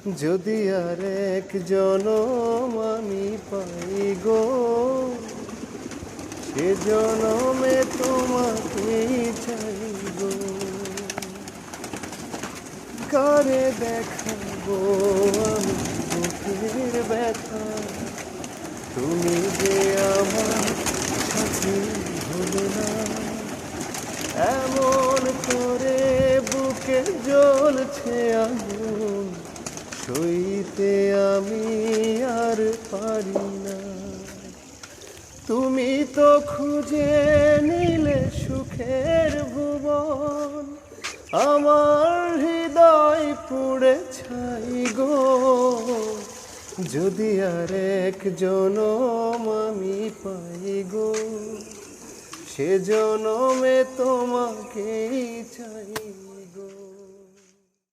যদি আর এক জনম আমি পাই গো, সে জনমে তোমাকেই চাই গো কারে দেখাবো আমি বুকের ব্যথা, তুমি যে আমার সাথে হলে না। এমন করে বুকে জ্বলছে আগুন সইতে আমি আর পারি না। তুমি তো খুঁজে নিলে সুখের ভুবন, আমার হৃদয় পুড়ে ছাই গো। যদি আর এক জনম আমি পাই গো, সে জনমে তোমাকেই চাই